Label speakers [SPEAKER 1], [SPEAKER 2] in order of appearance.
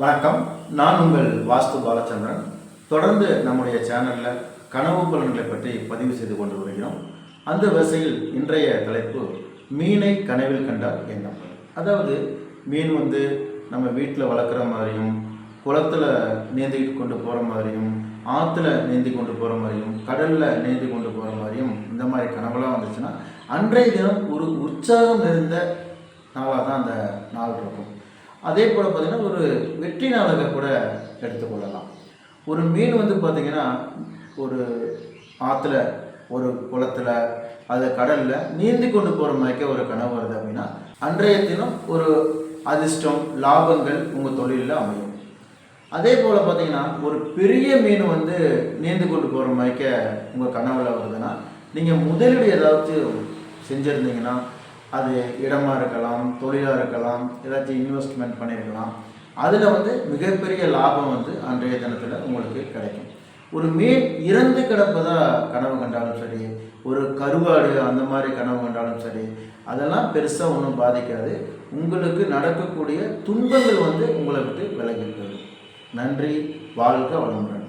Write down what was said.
[SPEAKER 1] வணக்கம். நான் உங்கள் வாஸ்து பாலச்சந்திரன். தொடர்ந்து நம்முடைய சேனலில் கனவு பலன்களை பற்றி பதிவு செய்து கொண்டு வருகிறோம். அந்த வரிசையில் இன்றைய தலைப்பு மீனை கனவில் கண்டால் என்ன? அதாவது மீன் வந்து நம்ம வீட்டில் வளர்க்குற மாதிரியும் குளத்தில் நீந்திக்கிட்டு கொண்டு போகிற மாதிரியும் ஆற்றுல நீந்தி கொண்டு போகிற மாதிரியும் கடலில் நீந்தி கொண்டு போகிற மாதிரியும் இந்த மாதிரி கனவுலாம் வந்துச்சுன்னா அன்றைய தினம் ஒரு உற்சாகம் நிறைந்த நாளாக தான் அந்த நாள் இருக்கும். அதே போல் பார்த்திங்கன்னா ஒரு வெற்றி நாளாக கூட எடுத்துக்கொள்ளலாம் ஒரு மீன் வந்து பார்த்திங்கன்னா ஒரு ஆற்றுல ஒரு குளத்துல அது கடலில் நீந்தி கொண்டு போகிற மாதிரிக்கே ஒரு கனவு வருது அப்படின்னா அன்றைய தினம் ஒரு அதிர்ஷ்டம் லாபங்கள் உங்கள் தொழிலில் அமையும். அதே போல் பார்த்தீங்கன்னா ஒரு பெரிய மீன் வந்து நீந்து கொண்டு போகிற மாதிரிக்க உங்கள் கனவுல வருதுன்னா நீங்கள் முதலீடு ஏதாவது செஞ்சுருந்தீங்கன்னா அது இடமாக இருக்கலாம் தொழிலாக இருக்கலாம் ஏதாச்சும் இன்வெஸ்ட்மெண்ட் பண்ணியிருக்கலாம் அதில் வந்து மிகப்பெரிய லாபம் வந்து அன்றைய தினத்தில் உங்களுக்கு கிடைக்கும். ஒரு மீன் இறந்து கிடப்பதாக கனவு கண்டாலும் சரி ஒரு கருவாடு அந்த மாதிரி கனவு கண்டாலும் சரி அதெல்லாம் பெருசாக ஒன்றும் பாதிக்காது. உங்களுக்கு நடக்கக்கூடிய துன்பங்கள் வந்து உங்களை விட்டு விலகிருக்கிறது நன்றி வாழ்க வளமுடன்.